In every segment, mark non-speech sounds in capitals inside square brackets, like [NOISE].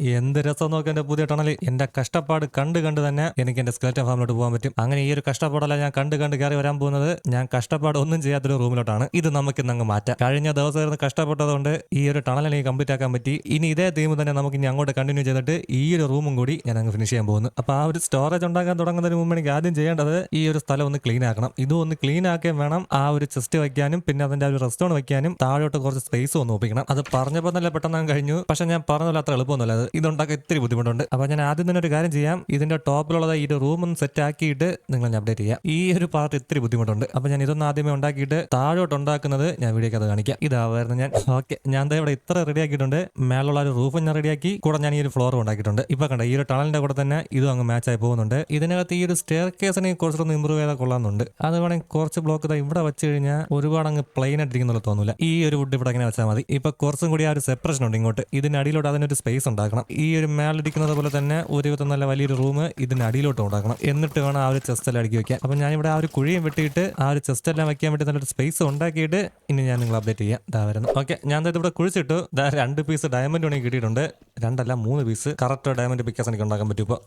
എന്ത് രസം നോക്കി എന്റെ പുതിയ ടണലിൽ എന്റെ കഷ്ടപ്പാട് കണ്ട് കണ്ട് തന്നെ എനിക്ക് എന്റെ സ്കെലറ്റൻ ഫാമിലോട്ട് പോകാൻ പറ്റും. അങ്ങനെ ഈ ഒരു കഷ്ടപ്പാടല്ല ഞാൻ കണ്ട് കണ്ട് കയറി വരാൻ പോകുന്നത്. ഞാൻ കഷ്ടപ്പാട് ഒന്നും ചെയ്യാത്തൊരു റൂമിലോട്ടാണ്. ഇത് നമുക്ക് ഇന്ന് അങ്ങ് മാറ്റാം. കഴിഞ്ഞ ദിവസം ഇരുന്ന് കഷ്ടപ്പെട്ടതുകൊണ്ട് ഈ ഒരു ടണൽ എനിക്ക് കംപ്ലീറ്റ് ആക്കാൻ പറ്റി. ഇനി ഇതേ തീം തന്നെ നമുക്ക് ഇനി അങ്ങോട്ട് കണ്ടിന്യൂ ചെയ്തിട്ട് ഈ ഒരു റൂമും കൂടി ഞാൻ അങ്ങ് ഫിനിഷ് ചെയ്യാൻ പോകുന്നു. അപ്പൊ ആ ഒരു സ്റ്റോറേജ് ഉണ്ടാക്കാൻ തുടങ്ങുന്നതിന് മുമ്പ് എനിക്ക് ആദ്യം ചെയ്യേണ്ടത് ഈ ഒരു സ്ഥലം ഒന്ന് ക്ലീൻ ആക്കണം. ഇത് ഒന്ന് ക്ലീൻ ആക്കുകയും വേണം. ആ ഒരു ചെസ്റ്റ് വയ്ക്കാനും പിന്നെ അതിന്റെ ഒരു റെസ്റ്റോറന്റ് വയ്ക്കാനും താഴോട്ട് കുറച്ച് സ്പേസ് ഒന്ന് ഒപ്പിക്കണം. അത് പറഞ്ഞപ്പോൾ തന്നെ പെട്ടെന്ന് കഴിഞ്ഞു. പക്ഷെ ഞാൻ പറഞ്ഞ അത്ര എളുപ്പമൊന്നുമല്ല. ഇതുണ്ടാക്കാൻ ഇത്തിരി ബുദ്ധിമുട്ടുണ്ട്. അപ്പൊ ഞാൻ ആദ്യം തന്നെ ഒരു കാര്യം ചെയ്യാം. ഇതിന്റെ ടോപ്പിലുള്ളത് ഈ റൂം ഒന്ന് സെറ്റ് ആക്കിയിട്ട് നിങ്ങൾ അപ്ഡേറ്റ് ചെയ്യാം. ഈ ഒരു പാർട്ട് ഇത്തിരി ബുദ്ധിമുട്ടുണ്ട്. അപ്പൊ ഞാൻ ഇതൊന്ന് ആദ്യമേ ഉണ്ടാക്കിയിട്ട് താഴോട്ട് ഉണ്ടാക്കുന്നത് ഞാൻ വീഡിയോക്ക് അത് കാണിക്കാം. ഇതാവായിരുന്നു ഞാൻ. ഓക്കെ. ഞാൻ എന്താ ഇവിടെ ഇത്ര റെഡി ആക്കിയിട്ടുണ്ട്. മേലുള്ള ഒരു റൂഫും ഞാൻ റെഡിയാക്കി കൂടെ ഞാൻ ഈ ഒരു ഫ്ലോറും ഉണ്ടാക്കിയിട്ടുണ്ട്. ഇപ്പൊ കണ്ട ഈ ഒരു ടണലിന്റെ കൂടെ തന്നെ ഇതും അങ്ങ് മാച്ച് ആയി പോകുന്നുണ്ട്. ഇതിനകത്ത് ഈ ഒരു സ്റ്റെയർ കേസിനെ കുറച്ചൊന്ന് ഇമ്പ്രൂവ് ചെയ്താൽ കൊള്ളാമെന്നുണ്ട്. അത് വേണമെങ്കിൽ കുറച്ച് ബ്ലോക്ക് ഇതാ ഇവിടെ വെച്ച് കഴിഞ്ഞാൽ ഒരുപാട് അങ്ങ് പ്ലെയിൻ ആയിട്ടിരിക്കുന്നുള്ള തോന്നില്ല ഈ ഒരു വുഡ് ഇവിടെ അങ്ങനെ വെച്ചാൽ മതി. ഇപ്പൊ കുറച്ചും കൂടി ആ ഒരു സെപ്പറേഷൻ ഉണ്ട് ഇങ്ങോട്ട്. ഇതിന് അടിയിലോട്ട് അതിനൊരു സ്പേസ് ഉണ്ടാക്കണം. ഈ ഒരു മേളടിക്കുന്നത് പോലെ തന്നെ ഒരുവിധം നല്ല വലിയൊരു റൂം ഇതിന് അടിയിലോട്ട് ഉണ്ടാക്കണം. എന്നിട്ട് വേണം ആ ഒരു ചെസ്റ്റ് എല്ലാം അടുക്കി വെക്കാൻ. അപ്പൊ ഞാനിവിടെ ആ ഒരു കുഴിയും വെട്ടിയിട്ട് ആ ഒരു ചെസ്റ്റ് എല്ലാം വെക്കാൻ വേണ്ടി നല്ലൊരു സ്പേസ് ഉണ്ടാക്കിയിട്ട് ഇനി ഞാൻ നിങ്ങൾ അപ്ഡേറ്റ് ചെയ്യാം. ഇതാ വരുന്നു. ഓക്കെ ഞാൻ ഇവിടെ കുഴിച്ചിട്ടു. രണ്ട് പീസ് ഡയമണ്ട് ഉണ്ടെങ്കിൽ കിട്ടിയിട്ടുണ്ട്. രണ്ടല്ല മൂന്ന് പീസ് കറക്റ്റ് ഡയമണ്ട് പിക്കാസ് എനിക്ക് ഉണ്ടാക്കാൻ പറ്റും ഇപ്പോൾ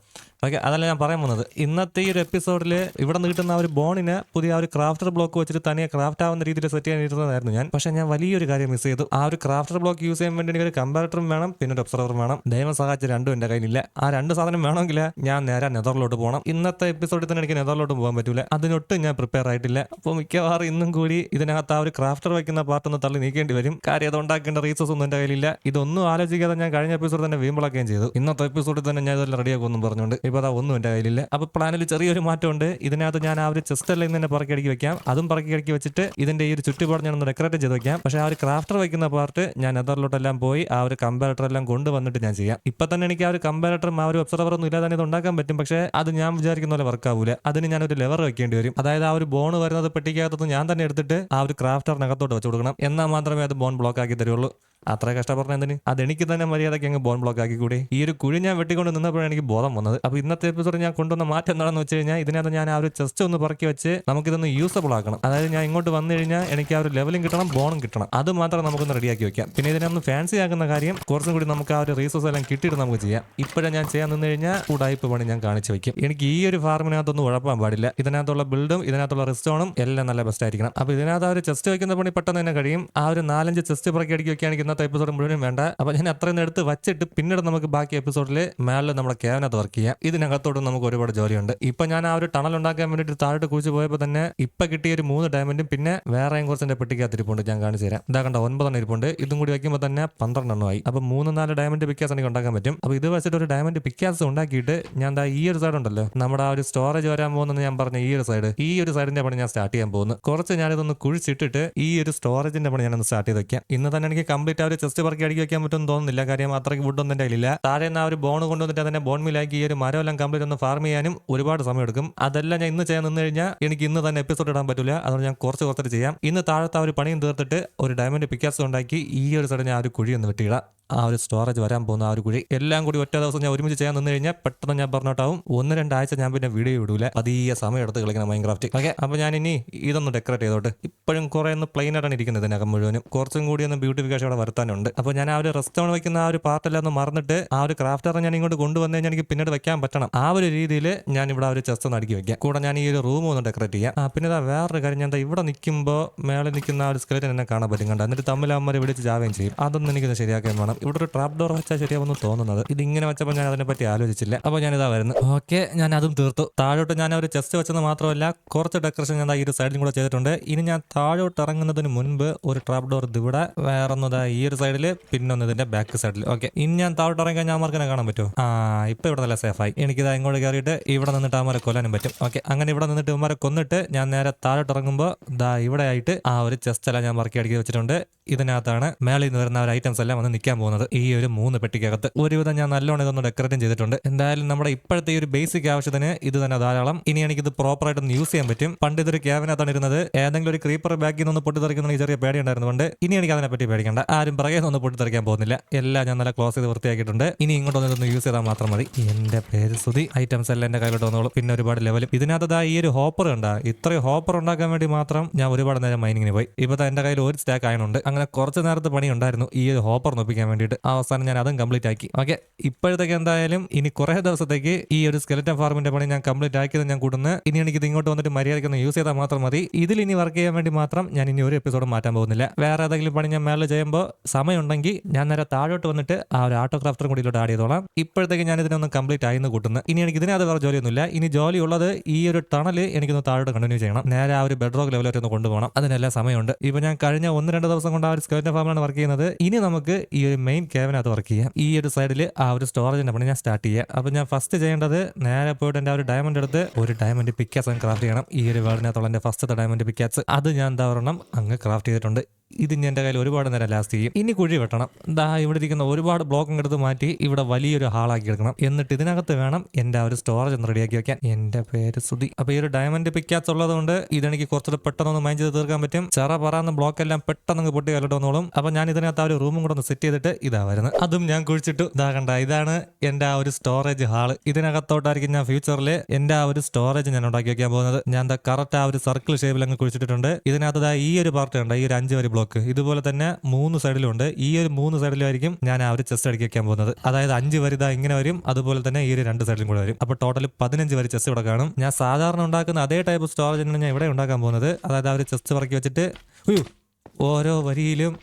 ഓക്കെ അതല്ല ഞാൻ പറയാൻ പോകുന്നത്. ഇന്നത്തെ ഈ ഒരു എപ്പിസോഡിൽ ഇവിടെ നിന്ന് കിട്ടുന്ന ആ ഒരു ബോണിന് പുതിയ ആ ഒരു ക്രാഫ്റ്റർ ബ്ലോക്ക് വെച്ചിട്ട് തനിയെ ക്രാഫ്റ്റ് ആവുന്ന രീതിയിൽ സെറ്റ് ചെയ്യാൻ ഇരുന്നതായിരുന്നു ഞാൻ. പക്ഷേ ഞാൻ വലിയൊരു കാര്യം മിസ് ചെയ്തു. ആ ഒരു ക്രാഫ്റ്റർ ബ്ലോക്ക് യൂസ് ചെയ്യാൻ വേണ്ടി എനിക്ക് ഒരു കമ്പാരറ്ററും വേണം പിന്നെ ഒരു ഒബ്സർവറും വേണം. സഹായിച്ച രണ്ടും എന്റെ കയ്യിലില്ല. ആ രണ്ട് സാധനം വേണമെങ്കിൽ ഞാൻ നേരെ നെതറിലോട്ട് പോകണം. ഇന്നത്തെ എപ്പിസോഡിൽ തന്നെ എനിക്ക് നെതറിലോട്ട് പോകാൻ പറ്റില്ല അതിനൊട്ടും ഞാൻ പ്രിപ്പയർ ആയിട്ടില്ല. അപ്പോൾ മിക്കവാറും ഇന്നും കൂടി ഇതിനകത്ത് ആ ഒരു ക്രാഫ്റ്റർ വയ്ക്കുന്ന പാർട്ടൊന്ന് തള്ളി നീക്കേണ്ടി വരും. കാര്യം അത് ഉണ്ടാക്കേണ്ട റീസോഴ്സ് ഒന്നും എന്റെ കയ്യിലില്ല. ഇതൊന്നും ആലോചിക്കാതെ ഞാൻ കഴിഞ്ഞ എപ്പിസോഡ് തന്നെ വീമ്പിളക്കുകയും ചെയ്തു. ഇന്നത്തെ എപ്പിസോഡിൽ തന്നെ ഞാൻ ഇതെല്ലാം റെഡിയാക്കുമെന്നും പറഞ്ഞുകൊണ്ട്. ഇപ്പോൾ അതാ ഒന്നും എന്റെ കയ്യിലില്ല. അപ്പോൾ പ്ലാനിൽ ചെറിയൊരു മാറ്റമുണ്ട്. ഇതിനകത്ത് ഞാൻ ആ ഒരു ചെസ്റ്റ് എല്ലാം ഇന്ന് തന്നെ പറക്കി അടിക്കി വെക്കാം. അതും പറക്കി അടുക്കി വെച്ചിട്ട് ഇതിന്റെ ഈ ഒരു ചുറ്റുപാട് ഒന്ന് ഡെക്കറേറ്റ് ചെയ്ത് വെക്കാം. പക്ഷേ ആ ഒരു ക്രാഫ്റ്റർ വയ്ക്കുന്ന പാർട്ട് ഞാൻ നെതറിലോട്ടെല്ലാം പോയി ആ ഒരു കമ്പാരറ്റർ എല്ലാം കൊണ്ടുവന്നിട്ട് ഞാൻ ചെയ്യാം. ഇപ്പൊ തന്നെ എനിക്ക് ആ ഒരു കമ്പാരറ്ററും ആ ഒരു ഒബ്സർവർ ഒന്നും ഇല്ലാതെ തന്നെ ഇത് ഉണ്ടാക്കാൻ പറ്റും. പക്ഷെ അത് ഞാൻ വിചാരിക്കുന്ന പോലെ വർക്ക് ആവൂല. അതിന് ഞാൻ ഒരു ലെവർ വെക്കേണ്ടി വരും. അതായത് ആ ഒരു ബോൺ വരുന്നത് പെട്ടിക്കകത്തുനിന്ന് ഞാൻ തന്നെ എടുത്തിട്ട് ആ ഒരു ക്രാഫ്റ്ററിനകത്തോട്ട് വെച്ച് കൊടുക്കണം. എന്നാൽ മാത്രമേ അത് ബോൺ ബ്ലോക്ക് ആക്കി തരുള്ളൂ. അത്ര കഷ്ടപ്പെടുന്ന എന്തിന്? അതെനിക്ക് തന്നെ മര്യാദയ്ക്ക് അങ്ങ് ബോൺ ബ്ലോക്ക് ആക്കി കൂടി. ഈ ഒരു കുഴി ഞാൻ വെട്ടിക്കൊണ്ട് നിന്നപ്പോഴാണ് എനിക്ക് ബോധം വന്നത്. അപ്പൊ ഇന്നത്തെ എപ്പിസോഡ് ഞാൻ കൊണ്ടുവന്ന മാറ്റം എന്താണെന്ന് വെച്ച് കഴിഞ്ഞാൽ ഇതിനകത്ത് ഞാൻ ആ ഒരു ചെസ്റ്റ് ഒന്ന് പറക്കി വെച്ച് നമുക്കിതൊന്ന് യൂസബിൾ ആക്കണം. അതായത് ഞാൻ ഇങ്ങോട്ട് വന്നു കഴിഞ്ഞാൽ എനിക്ക് ആ ഒരു ലെവലും കിട്ടണം ബോണും കിട്ടണം. അത് മാത്രം നമുക്കൊന്ന് റെഡിയാക്കി വെക്കാം. പിന്നെ ഇതിനെ ഒന്ന് ഫാൻസി ആക്കുന്ന കാര്യം കുറച്ചും കൂടി നമുക്ക് ആ ഒരു റീസോഴ്സ് കിട്ടിയിട്ട് നമുക്ക് ചെയ്യാം. ഇപ്പോഴേ ഞാൻ ചെയ്യാൻ നിന്ന് കഴിഞ്ഞാൽ ഉടായ്പ പണി ഞാൻ കാണിച്ചു വെക്കും. എനിക്ക് ഈ ഒരു ഫാർമിനകത്തൊന്നും ഉഴപ്പാൻ പാടില്ല. ഇതിനകത്തുള്ള ബിൽഡും ഇതിനകത്തുള്ള റിസ്റ്റോണും എല്ലാം നല്ല ബെസ്റ്റ് ആയിരിക്കണം. അപ്പൊ ഇതിനകത്ത് ആ ഒരു ചെസ്റ്റ് വെക്കുന്ന പണി പെട്ടെന്ന് തന്നെ കഴിയും. ആ ഒരു നാലഞ്ച് ചെസ്റ്റ് പറക്കി അടിക്കി വെക്കുകയാണെങ്കിൽ ഇന്നത്തെ എപ്പിസോഡ് മുഴുവനും വേണ്ട. അപ്പൊ ഞാൻ അത്രയും എടുത്ത് വെച്ചിട്ട് പിന്നീട് നമുക്ക് ബാക്കി എപ്പിസോഡിൽ മേളിൽ നമ്മുടെ ക്യാബിനകത്ത് വർക്ക് ചെയ്യാം. ഇതിനകത്തോട് നമുക്ക് ഒരുപാട് ജോലിയുണ്ട്. ഇപ്പൊ ഞാൻ ആ ഒരു ടണൽ ഉണ്ടാക്കാൻ വേണ്ടിയിട്ട് താഴോട്ട് കുഴിച്ച് പോയപ്പോൾ തന്നെ ഇപ്പൊ കിട്ടിയ ഒരു മൂന്ന് ഡയമണ്ടും പിന്നെ വേറെയും കുറച്ച് എന്റെ പെട്ടിക്കകത്ത് ഇരിപ്പുണ്ട്. ഞാൻ കാണിച്ചു തരാം. ഇതാ കണ്ട ഒൻപതെണ്ണം ഇരിപ്പുണ്ട്. ഇതും കൂടി വെക്കുമ്പോൾ തന്നെ പന്ത്രണ്ടെണ്ണമായി. അപ്പൊ മൂന്ന് നാല് ഡയമണ്ട് പിക്കാസ് എനിക്ക് ഉണ്ടാക്കാൻ പറ്റും. അപ്പോൾ ഇത് വെച്ചിട്ട് ഒരു ഡയമണ്ട് പിക്കാസ് ഉണ്ടാക്കിയിട്ട് ഞാൻ ദാ ഈ ഒരു സൈഡ് ഉണ്ടല്ലോ. നമ്മുടെ ആ ഒരു സ്റ്റോറേജ് വരാൻ പോകുന്നത് ഞാൻ പറഞ്ഞ ഈ ഒരു സൈഡ് ഈ ഒരു സൈഡിന്റെ പണി ഞാൻ സ്റ്റാർട്ട് ചെയ്യാൻ പോകുന്നു. കുറച്ച് ഞാനിതൊന്ന് കുഴിച്ചിട്ടിട്ട് ഈ ഒരു സ്റ്റോറേജിന്റെ പണി ഞാനൊന്ന് സ്റ്റാർട്ട് ചെയ്ത് വെക്കാം. ഇന്ന് തന്നെ എനിക്ക് കംപ്ലീറ്റ് ആ ഒരു ചെസ്റ്റ് പറക്കി അടിക്കി വെക്കാൻ പറ്റുമെന്ന് തോന്നുന്നില്ല. കാര്യം അത്രയ്ക്ക് വുഡൊന്നും എന്റെ കയ്യിലില്ല. താഴെ നിന്ന് ആ ഒരു ബോൺ കൊണ്ടുവന്നിട്ട് അതിനെ ബോൺ മിലാക്കി ഈ ഒരു മരം എല്ലാം കംപ്ലീറ്റ് ഒന്ന് ഫാർം ചെയ്യാനും ഒരുപാട് സമയം എടുക്കും അതെല്ലാം ഞാൻ ഇന്ന് ചെയ്യാൻ നിന്ന് കഴിഞ്ഞാൽ എനിക്ക് ഇന്ന് തന്നെ എപ്പിസോഡ് ഇടാൻ പറ്റില്ല. അതുകൊണ്ട് ഞാൻ കുറച്ച് കുറച്ചിട്ട് ചെയ്യാം. ഇന്ന് താഴത്തെ ആ ഒരു പണിയും തീർത്തിട്ട് ഒരു ഡയമണ്ട് പിക്കാസ് ഉണ്ടാക്കി ഈ ഒരു സൈഡ് ഞാൻ ആ ഒരു കുഴി ഒന്ന് വെട്ടിയിടാം. ആ ഒരു സ്റ്റോറേജ് വരാൻ പോകുന്ന ആ ഒരു കുഴി. എല്ലാം കൂടി ഒറ്റ ദിവസം ഞാൻ ഒരുമിച്ച് ചെയ്യാൻ നിന്ന് കഴിഞ്ഞാൽ പെട്ടെന്ന് ഞാൻ പറഞ്ഞിട്ടാവും. ഒന്ന് രണ്ടാഴ്ച ഞാൻ പിന്നെ വീഡിയോ ഇടൂല. പതിയെ സമയം എടുത്ത് കളിക്കണം മൈൻക്രാഫ്റ്റ് ഓക്കെ അപ്പോൾ ഞാൻ ഇനി ഇതൊന്ന് ഡെക്കറേറ്റ് ചെയ്തോട്ട്. ഇപ്പോഴും കുറേ ഒന്ന് പ്ലെയിൻ ആയിട്ടാണ് ഇരിക്കുന്നത് ഇതിനകം മുഴുവനും. കുറച്ചും കൂടി ഒന്ന് ബ്യൂട്ടിഫിക്കേഷൻ അവിടെ വരുത്താനുണ്ട്. അപ്പോൾ ഞാൻ ആ ഒരു റെസ്റ്റോൺ വെക്കുന്ന ആ ഒരു പാർട്ടെല്ലാം ഒന്ന് മറന്നിട്ട് ആ ഒരു ക്രാഫ്റ്റർ ഞാൻ ഇങ്ങോട്ട് കൊണ്ടുവന്നു കഴിഞ്ഞാൽ എനിക്ക് പിന്നീട് വെക്കാൻ പറ്റണം. ആ ഒരു രീതിയിൽ ഞാൻ ഇവിടെ ഒരു ചെസ്റ്റ് ഒന്ന് അടുക്കി വെക്കാം. കൂടെ ഞാൻ ഈ ഒരു റൂം ഒന്ന് ഡെക്കറേറ്റ് ചെയ്യാം. ആ പിന്നെ വേറൊരു കാര്യം. ഞാൻ ഇവിടെ നിൽക്കുമ്പോൾ മേളിൽ നിൽക്കുന്ന ആ ഒരു സ്കെലറ്റൻ എന്നെ കാണാൻ പറ്റും. കണ്ട? എന്നിട്ട് തമ്മിൽ അമ്മരെ വിളിച്ച് ജാവുകയും ചെയ്യും. അതൊന്നും എനിക്കൊന്ന് ശരിയാക്കാൻ വേണം. ഇവിടെ ഒരു ട്രാപ്പ് ഡോർ വെച്ചാൽ ശരിയാവുന്നു തോന്നുന്നത്. ഇത് ഇങ്ങനെ വെച്ചപ്പോൾ ഞാൻ അതിനെപ്പറ്റി ആലോചിച്ചില്ല. അപ്പോൾ ഞാൻ ഇതാ വരുന്നു. ഓക്കെ ഞാൻ അതും തീർത്തു. താഴോട്ട് ഞാൻ ഒരു ചെസ്റ്റ് വെച്ചത് മാത്രമല്ല കുറച്ച് ഡെക്കറേഷൻ ഞാൻ ഈ ഒരു സൈഡിലും കൂടെ ചെയ്തിട്ടുണ്ട്. ഇനി ഞാൻ താഴോട്ട് ഇറങ്ങുന്നതിന് മുൻപ് ഒരു ട്രാപ്പ് ഡോർ ഇതിവിടെ വേറെ ഒന്നതാ ഈ ഒരു സൈഡിൽ പിന്നെ ഒന്ന് ഇതിന്റെ ബാക്ക് സൈഡിൽ ഓക്കെ ഇനി ഞാൻ താഴോട്ട് ഇറങ്ങി ഞാൻ മാർക്കിനെ കാണാൻ പറ്റുമോ? ആ ഇപ്പൊ ഇവിടെ നല്ല സേഫായി എനിക്കിതാ ഇങ്ങോട്ട് കയറിയിട്ട് ഇവിടെ നിന്നിട്ട് അവന്മാരെ കൊല്ലാനും പറ്റും. ഓക്കെ അങ്ങനെ ഇവിടെ നിന്നിട്ട് ഇവന്മാരെ കൊന്നിട്ട് ഞാൻ നേരെ താഴോട്ട് ഇറങ്ങുമ്പോൾ ദാ ഇവിടെ ആയിട്ട് ആ ഒരു ചെസ്റ്റ് എല്ലാം ഞാൻ മറക്കി അടിക്കി വെച്ചിട്ടുണ്ട്. ഇതിനകത്താണ് മേളിൽ നിന്ന് വരുന്ന ഒരു ഐറ്റംസ് എല്ലാം വന്ന് നിൽക്കാൻ പോകുന്നത്. ഈ ഒരു മൂന്ന് പെട്ടിക്കകത്ത്. ഒരുവിധം ഞാൻ നല്ലോണം ഇതൊന്ന് ഡെക്കറേറ്റും ചെയ്തിട്ടുണ്ട്. എന്തായാലും നമ്മുടെ ഇപ്പോഴത്തെ ഒരു ബേസിക് ആവശ്യത്തിന് ഇത് തന്നെ ധാരാളം. ഇനി എനിക്കിത് പ്രോപ്പർ ആയിട്ട് ഒന്ന് യൂസ് ചെയ്യാൻ പറ്റും. പണ്ട് ഇതൊരു ക്യാബിനകത്താണ് ഇരുന്നത്. ഏതെങ്കിലും ഒരു ക്രീപ്പർ ബാഗിൽ നിന്ന് പൊട്ടിത്തെറിക്കുന്ന ചെറിയ പേടി ഉണ്ടായിരുന്നുകൊണ്ട് ഇനി എനിക്ക് അതിനെപ്പറ്റി പേടിക്കണ്ട. ആരും പുറകെ നിന്ന് പൊട്ടിത്തെറിക്കാൻ പോകുന്നില്ല. എല്ലാം ഞാൻ നല്ല ക്ലോസ് ചെയ്ത് വൃത്തിയാക്കിയിട്ടുണ്ട്. ഇനി ഇങ്ങോട്ടൊന്ന് വന്നിട്ടൊന്ന് യൂസ് ചെയ്താൽ മാത്രം മതി. എന്റെ പേര് സുതി ഐറ്റംസ് എല്ലാം എന്റെ കയ്യിലോട്ട് വന്നോളൂ. പിന്നെ ഒരുപാട് ലെവലും ഇതിനകത്ത് ഈ ഒരു ഹോപ്പർ ഉണ്ടാ ഇത്രയും ഹോപ്പർ ഉണ്ടാക്കാൻ വേണ്ടി മാത്രം ഞാൻ ഒരുപാട് നേരം മൈനിങ്ങിന് പോയി. ഇപ്പൊ എന്റെ കയ്യിൽ ഒരു സ്റ്റാക്ക് ആയതുകൊണ്ട് അങ്ങനെ കുറച്ച് നേരത്തെ പണി ഉണ്ടായിരുന്നു ഈ ഒരു ഹോപ്പർ ഒപ്പിക്കാൻ വേണ്ടിയിട്ട് അവസാനം ഞാൻ അതും കംപ്ലീറ്റ് ആക്കി. ഓക്കെ ഇപ്പോഴത്തേക്ക് എന്തായാലും ഇനി കുറേ ദിവസത്തേക്ക് ഈ ഒരു സ്കെലറ്റൻ ഫാർമിന്റെ പണി ഞാൻ കംപ്ലീറ്റ് ആക്കിയത് ഞാൻ കൂടുന്നു ഇനി എനിക്ക് ഇത് ഇങ്ങോട്ട് വന്നിട്ട് മര്യാദയ്ക്ക് ഒന്ന് യൂസ് ചെയ്താൽ മാത്രം മതി. ഇതിൽ ഇനി വർക്ക് ചെയ്യാൻ വേണ്ടി മാത്രം ഞാൻ ഇനി ഒരു എപ്പിസോഡ് മാറ്റാൻ പോകുന്നില്ല. വേറെ ഏതെങ്കിലും പണി ഞാൻ മേളിൽ ചെയ്യുമ്പോൾ സമയമുണ്ടെങ്കിൽ ഞാൻ നേരെ താഴോട്ട് വന്നിട്ട് ആ ഒരു ആട്ടോ ക്രാഫ്റ്ററും കൂടി ആഡ് ചെയ്തോളാം. ഇപ്പോഴത്തേക്ക് ഞാൻ ഇതിനൊന്ന് കംപ്ലീറ്റ് ആയിരുന്നു കൂട്ടുന്നത് കൂട്ടുന്നു. ഇനി എനിക്ക് ഇതിനകത്ത് വേറെ ജോലിയൊന്നുമില്ല. ഇനി ജോലി ഉള്ളത് ഈ ഒരു ടണൽ എനിക്കൊന്ന് താഴോട്ട് കണ്ടിന്യൂ ചെയ്യണം. നേരെ ആ ഒരു ബെഡ്റോക്ക് വരെ ഒന്ന് കൊണ്ടുപോകണം. അതിനെല്ലാം സമയമുണ്ട്. ഇപ്പൊ ഞാൻ കഴിഞ്ഞ ഒന്ന് രണ്ട് ദിവസം കൊണ്ട് ആ ഒരു സ്കെലറ്റൻ ഫാമിലാണ് വർക്ക് ചെയ്യുന്നത്. ഇനി നമുക്ക് ഈ ഒരു മെയിൻ ക്യാബിനകത്ത് വർക്ക് ചെയ്യാം. ഈ ഒരു സൈഡിൽ ആ ഒരു സ്റ്റോറേജിന്റെ പണി ഞാൻ സ്റ്റാർട്ട് ചെയ്യാം. അപ്പൊ ഞാൻ ഫസ്റ്റ് ചെയ്യേണ്ടത് നേരെ പോയിട്ട് എന്റെ ഒരു ഡയമണ്ട് എടുത്ത് ഒരു ഡയമണ്ട് പിക്കാസ് ക്രാഫ്റ്റ് ചെയ്യണം. ഈ ഒരു വേൾഡിനകത്തുള്ള എന്റെ ഫസ്റ്റത്തെ ഡയമണ്ട് പിക്കാസ് അത് ഞാൻ എന്താ പറയണം അങ്ങ് ക്രാഫ്റ്റ് ചെയ്തിട്ടുണ്ട്. ഇത് ഇനി എന്റെ കയ്യിൽ ഒരുപാട് നേരം ലാസ്റ്റ് ചെയ്യും. ഇനി കുഴി വെട്ടണം. ദാ ഇവിടെ ഇരിക്കുന്ന ഒരുപാട് ബ്ലോക്കും എടുത്ത് മാറ്റി ഇവിടെ വലിയൊരു ഹാളാക്കി എടുക്കണം. എന്നിട്ട് ഇതിനകത്ത് വേണം എന്റെ ആ ഒരു സ്റ്റോറേജ് ഒന്ന് റെഡിയാക്കി വെക്കാൻ. എന്റെ പേര് സുധി. അപ്പോൾ ഈ ഒരു ഡയമണ്ട് പിക്കാസ് ഉള്ളത് കൊണ്ട് ഇതെനിക്ക് കുറച്ചുകൂടെ പെട്ടെന്ന് മൈൻഡ് ചെയ്ത് തീർക്കാൻ പറ്റും. ചെറ പറയുന്ന ബ്ലോക്ക് എല്ലാം പെട്ടെന്ന് പൊട്ടി കല്ലിട്ട് വന്നോളും. അപ്പോൾ ഞാൻ ഇതിനകത്ത് ആ ഒരു റൂമും കൂടെ ഒന്ന് സെറ്റ് ചെയ്തിട്ട് ഇതാ വരുന്നത്. അതും ഞാൻ കുഴിച്ചിട്ടു. ഇതാ കണ്ട ഇതാണ് എന്റെ ആ ഒരു സ്റ്റോറേജ് ഹാൾ ഇതിനകത്തോട്ടായിരിക്കും ഞാൻ ഫ്യൂച്ചറിൽ എന്റെ ആ ഒരു സ്റ്റോറേജ് ഞാൻ ഉണ്ടാക്കി വെക്കാൻ പോകുന്നത്. ഞാൻ എന്താ കറക്റ്റ് ആ ഒരു സർക്കിൾ ഷേപ്പിൽ അങ്ങ് കുഴിച്ചിട്ടുണ്ട് ഇതിനകത്ത് ഈ ഒരു പാർട്ട് ഉണ്ട് ഈ ഒരു അഞ്ച് വരി ബ്ലോക്ക് ഇതുപോലെ തന്നെ മൂന്ന് സൈഡിലുണ്ട് ഈ ഒരു മൂന്ന് സൈഡിലായിരിക്കും ഞാൻ ആ ഒരു ചെസ്റ്റ് അടുക്കി വെക്കാൻ പോകുന്നത്. അതായത് അഞ്ച് വരി ഇതാ ഇങ്ങനെ വരും. അതുപോലെ തന്നെ ഈ ഒരു രണ്ട് സൈഡിലും കൂടെ വരും. അപ്പോൾ ടോട്ടൽ പതിനഞ്ച് വരി ചെസ്റ്റ് ഇവിടെ കാണും. ഞാൻ സാധാരണ ഉണ്ടാക്കുന്ന അതേ ടൈപ്പ് സ്റ്റോറേജ് തന്നെയാണ് ഞാൻ ഇവിടെ ഉണ്ടാക്കാൻ പോകുന്നത്. അതായത് ആ ഒരു ചെസ്റ്റ് പറക്കി വെച്ചിട്ട് ഓരോ വരിയിലും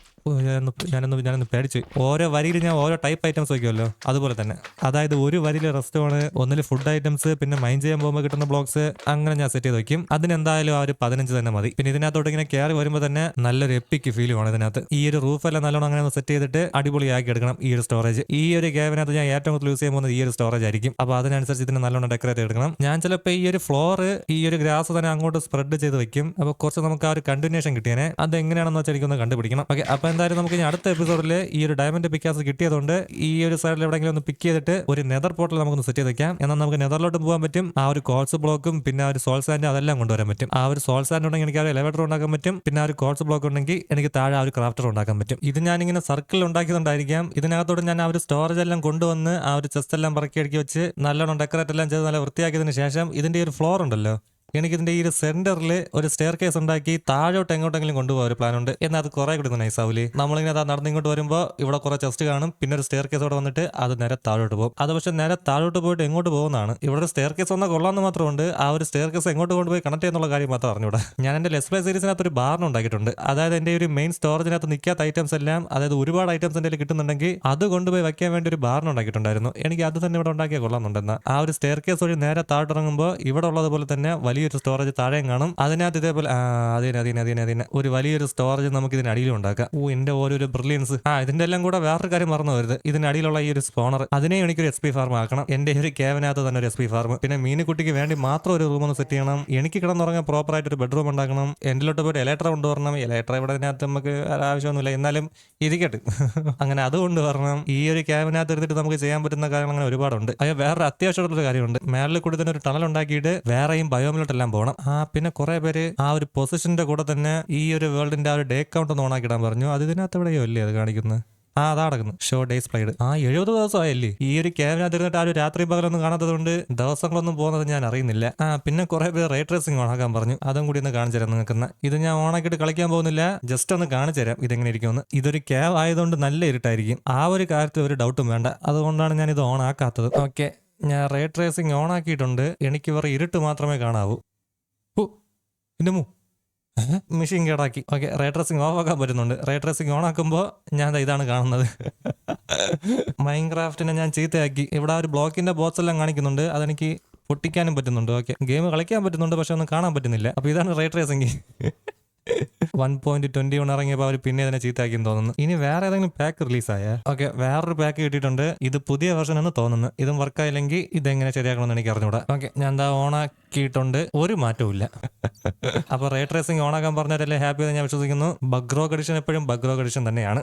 ഞാനൊന്ന് ഞാനൊന്ന് ഞാനൊന്ന് പേടിച്ചു. ഓരോ വരിയിൽ ഞാൻ ഓരോ ടൈപ്പ് ഐറ്റംസ് വയ്ക്കുമല്ലോ അതുപോലെ തന്നെ. അതായത് ഒരു വരിയിൽ റെസ്റ്റോറന്റ് ഒന്നിൽ ഫുഡ് ഐറ്റംസ് പിന്നെ മൈൻഡ് ചെയ്യാൻ പോകുമ്പോൾ കിട്ടുന്ന ബ്ലോക്സ് അങ്ങനെ ഞാൻ സെറ്റ് ചെയ്ത് വയ്ക്കും അതിനെന്തായാലും ആ ഒരു പതിനഞ്ച് തന്നെ മതി. പിന്നെ ഇതിനകത്തോട്ട് ഇങ്ങനെ കയറി വരുമ്പോൾ തന്നെ നല്ലൊരു എപ്പിക്ക് ഫീൽ ആണ് ഇതിനകത്ത്. ഈ ഒരു റൂഫ് എല്ലാം നല്ലോണം അങ്ങനെ ഒന്ന് സെറ്റ് ചെയ്തിട്ട് അടിപൊളിയാക്കി എടുക്കണം ഈ ഒരു സ്റ്റോറേജ് ഈ ഒരു ക്യാബിനകത്ത് ഞാൻ ഏറ്റവും കൂടുതൽ യൂസ് ചെയ്യാൻ പോകുന്നത് ഈ ഒരു സ്റ്റോറേജ് ആയിരിക്കും. അപ്പോൾ അതിനനുസരിച്ച് ഇതിനെ നല്ലോണം ഡെക്കറേറ്റ് എടുക്കണം. ഞാൻ ചിലപ്പോൾ ഈ ഒരു ഫ്ലോർ ഈ ഒരു ഗ്രാസ് തന്നെ അങ്ങോട്ട് സ്പ്രെഡ് ചെയ്ത് വെക്കും. അപ്പോൾ കുറച്ച് നമുക്ക് ആ ഒരു കണ്ടിന്യൂഷൻ കിട്ടിയേനെ. അത് എങ്ങനെയാണെന്ന് വെച്ചാൽ എനിക്കൊന്ന് കണ്ടുപിടിക്കണം. ഓക്കെ അപ്പോൾ എന്തായാലും നമുക്ക് ഇനി അടുത്ത എപ്പിസോഡിൽ ഈ ഒരു ഡയമണ്ട് പിക്കാസ് കിട്ടിയതുകൊണ്ട് ഈ ഒരു സൈഡിൽ എവിടെയെങ്കിലും ഒന്ന് പിക്ക് ചെയ്തിട്ട് ഒരു നെതർ പോർട്ടൽ നമുക്കൊന്ന് സെറ്റ് ചെയ്ത് വെക്കാം. എന്നാൽ നമുക്ക് നെതറിലോട്ട് പോകാൻ പറ്റും. ആ ഒരു കോൾസ് ബ്ലോക്കും പിന്നെ ആ ഒരു സോൾ സാൻഡ് അതെല്ലാം കൊണ്ടുവരാൻ പറ്റും. ആ ഒരു സോൾ സാൻഡ് ഉണ്ടെങ്കിൽ എനിക്ക് ആ ഒരു എലവേറ്റർ ഉണ്ടാക്കാൻ പറ്റും. പിന്നെ ആ ഒരു കോൾസ് ബ്ലോക്ക് ഉണ്ടെങ്കിൽ എനിക്ക് താഴെ ആ ഒരു ക്രാഫ്റ്റർ ഉണ്ടാക്കാൻ പറ്റും. ഇത് ഞാനിങ്ങനെ സർക്കിൾ ഉണ്ടാക്കിയതുകൊണ്ടായിരിക്കാം. ഇതിനകത്തോട് ഞാൻ ആ ഒരു സ്റ്റോറേജ് എല്ലാം കൊണ്ടുവന്ന് ആ ഒരു ചെസ്റ്റ് എല്ലാം പറക്കി അടുക്കി വെച്ച് നല്ലോണം ഡെക്കറേറ്റ് എല്ലാം ചെയ്ത് നല്ല വൃത്തിയാക്കിയതിന് ശേഷം ഇതിന്റെ ഒരു ഫ്ലോർ ഉണ്ടല്ലോ. എനിക്ക് ഇതിന്റെ ഈ ഒരു സെന്ററിൽ ഒരു സ്റ്റെയർ കേസ് ഉണ്ടാക്കി താഴോട്ട് എങ്ങോട്ടെങ്കിലും കൊണ്ടുപോകാൻ ഒരു പ്ലാൻ ഉണ്ട്. എന്നാൽ അത് കുറെ കൂടി നൈസ് ആവൂലേ നമ്മളിങ്ങനെ അത് നടന്ന് ഇങ്ങോട്ട് വരുമ്പോൾ ഇവിടെ കുറെ ചെസ്റ്റ് കാണും. പിന്നെ ഒരു സ്റ്റെയർ കേസ് അവിടെ വന്നിട്ട് അത് നേരെ താഴോട്ട് പോകും. അത് പക്ഷേ നേരെ താഴോട്ട് പോയിട്ട് എങ്ങോട്ട് പോകുന്നതാണ്. ഇവിടെ ഒരു സ്റ്റെയർ കേസ് വന്നാൽ കൊള്ളാമെന്ന് മാത്രമുണ്ട്. ആ ഒരു സ്റ്റെയർ കേസ് എങ്ങോട്ട് കൊണ്ടുപോയി കണക്ട് ചെയ്യുന്നുള്ള കാര്യം മാത്രം അറിഞ്ഞൂടെ ഞാൻ എന്റെ ലെസ് പ്ലേ സീരീസിനകത്ത് ഒരു ബാറിന് ഉണ്ടാക്കിയിട്ടുണ്ട്. അതായത് എന്റെ ഒരു മെയിൻ സ്റ്റോറേജിനകത്ത് നിൽക്കാത്ത ഐറ്റംസ് എല്ലാം അതായത് ഒരുപാട് ഐറ്റംസ് എന്റെ കിട്ടുന്നുണ്ടെങ്കിൽ അത് കൊണ്ടുപോയി വയ്ക്കാൻ വേണ്ടി ഒരു ബാറിന് ഉണ്ടാക്കിയിട്ടുണ്ടായിരുന്നു. എനിക്ക് അത് തന്നെ ഇവിടെ ഉണ്ടാക്കിയ കൊള്ളാമെന്നുണ്ടെന്ന്. ആ ഒരു സ്റ്റെയർ കേസ് വഴി നേരെ താഴോട്ടിറങ്ങുമ്പോൾ ഇവിടെ ഉള്ളതുപോലെ തന്നെ വലിയൊരു സ്റ്റോറേജ് താഴെയും കാണും. അതിനകത്ത് ഇതേപോലെ അതിന് അതിന് അതിന് അതിന് ഒരു വലിയൊരു സ്റ്റോറേജ് നമുക്ക് ഇതിന് അടിയിലും ഉണ്ടാക്കാം. ഓ എന്റെ ഓരോരു ബ്രില്യൻസ് ആ ഇതിന്റെ എല്ലാം കൂടെ വേറൊരു കാര്യം മറന്നു വരുത് ഇതിന് അടിയിലുള്ള ഈ ഒരു സ്പോണർ അതിനെ എനിക്കൊരു എസ് പി ഫാർം ആക്കണം. എന്റെ ഒരു കേവനകത്ത് തന്നെ ഒരു എസ് പി ഫാർം പിന്നെ മീനുകുട്ടിക്ക് വേണ്ടി മാത്രം ഒരു റൂം ഒന്ന് സെറ്റ് ചെയ്യണം. എനിക്ക് കിടന്നുറങ്ങാൻ പ്രോപ്പർ ആയിട്ട് ഒരു ബെഡ്റൂം ഉണ്ടാക്കണം. എന്റിലോട്ട് പോയിട്ട് ഇലക്ട്ര കൊണ്ടുവരണം. ഇലക്ട്ര ഇവിടെ ഇതിനകത്ത് നമുക്ക് ആവശ്യമൊന്നുമില്ല. എന്നാലും ഇരിക്കട്ടെ. [LAUGHS] അങ്ങനെ അതുകൊണ്ട് വരണം ഈ ഒരു ക്യാബിനകത്ത് എടുത്തിട്ട് നമുക്ക് ചെയ്യാൻ പറ്റുന്ന കാര്യങ്ങൾ അങ്ങനെ ഒരുപാടുണ്ട്. അയ്യോ വേറെ അത്യാവശ്യമുള്ള കാര്യമുണ്ട്. മേളിൽ കൂടി തന്നെ ഒരു ടണൽ ഉണ്ടാക്കിയിട്ട് വേറെയും ബയോമിലോട്ടെല്ലാം പോകണം ആ പിന്നെ കുറെ പേര് ആ ഒരു പൊസിഷന്റെ കൂടെ തന്നെ ഈ ഒരു വേൾഡിന്റെ ആ ഒരു ഡേ കൗണ്ട് ഒന്ന് ഓണാക്കിടാൻ പറഞ്ഞു. അത് ഇതിനകത്ത് എവിടെയോ അല്ലേ അത് കാണിക്കുന്നത് ആ അതാ നടക്കുന്നു. ഷോ ഡേയ്സ് പ്ലൈഡ് ആ എഴുപത് ദിവസമായല്ലേ? ഈ ഒരു ക്യാബിനകത്ത് ഇരുന്നിട്ട് ആ ഒരു രാത്രി പകലൊന്നും കാണാത്തത് കൊണ്ട് ദിവസങ്ങളൊന്നും പോകുന്നത് ഞാൻ അറിയുന്നില്ല. ആ പിന്നെ കുറെ പേര് റേ ട്രേസിംഗ് ഓണാക്കാൻ പറഞ്ഞു. അതും കൂടി ഒന്ന് കാണിച്ചു തരാം നിങ്ങൾക്ക് ഇത് ഞാൻ ഓണാക്കിയിട്ട് കളിക്കാൻ പോകുന്നില്ല. ജസ്റ്റ് ഒന്ന് കാണിച്ചു തരാം ഇതെങ്ങനെ ഇരിക്കുമെന്ന്. ഇതൊരു ക്യാബ് ആയതുകൊണ്ട് നല്ല ഇരുട്ടായിരിക്കും. ആ ഒരു കാര്യത്തിൽ ഒരു ഡൗട്ടും വേണ്ട. അതുകൊണ്ടാണ് ഞാൻ ഇത് ഓണാക്കാത്തത്. ഓക്കെ ഞാൻ റേ ട്രേസിംഗ് ഓൺ ആക്കിയിട്ടുണ്ട്. എനിക്ക് വേറെ ഇരുട്ട് മാത്രമേ കാണാവൂ. ഓ എന്റെ മൂ. മെഷീൻ കേടാക്കി. ഓക്കെ റേ ട്രേസിംഗ് ഓഫ് ആക്കാൻ പറ്റുന്നുണ്ട്. റേ ട്രേസിംഗ് ഓൺ ആക്കുമ്പോൾ ഞാൻ ഇതാണ് കാണുന്നത്. മൈൻക്രാഫ്റ്റിനെ ഞാൻ ചീത്തയാക്കി. ഇവിടെ ഒരു ബ്ലോക്കിന്റെ ബോക്സ് എല്ലാം കാണിക്കുന്നുണ്ട്. അതെനിക്ക് പൊട്ടിക്കാനും പറ്റുന്നുണ്ട്. ഓക്കെ ഗെയിം കളിക്കാൻ പറ്റുന്നുണ്ട് പക്ഷെ ഒന്നും കാണാൻ പറ്റുന്നില്ല. അപ്പോൾ ഇതാണ് ray tracing one point twenty one ഇറങ്ങിയപ്പോൾ അവർ പിന്നെ ഇതിനെ ചീത്താക്കിയെന്ന് തോന്നുന്നു. ഇനി വേറെ ഏതെങ്കിലും പാക്ക് റിലീസായ ഓക്കെ വേറൊരു പാക്ക് കിട്ടിയിട്ടുണ്ട്. ഇത് പുതിയ വെർഷൻ എന്ന് തോന്നുന്നു. ഇതും വർക്കായില്ലെങ്കിൽ ഇതെങ്ങനെ ശരിയാക്കണമെന്ന് എനിക്ക് അറിഞ്ഞൂടാ ഓക്കെ ഞാൻ എന്താ ഓണാക്കിയിട്ടുണ്ട്. ഒരു മാറ്റവും ഇല്ല. അപ്പൊ റേ ട്രേസിംഗ് ഓണാക്കാൻ പറഞ്ഞതല്ലേ ഹാപ്പി എന്ന് ഞാൻ വിശ്വസിക്കുന്നു. ബഗ്രോഗ് എഡിഷൻ എപ്പോഴും ബഗ്രോഗ് എഡിഷൻ തന്നെയാണ്.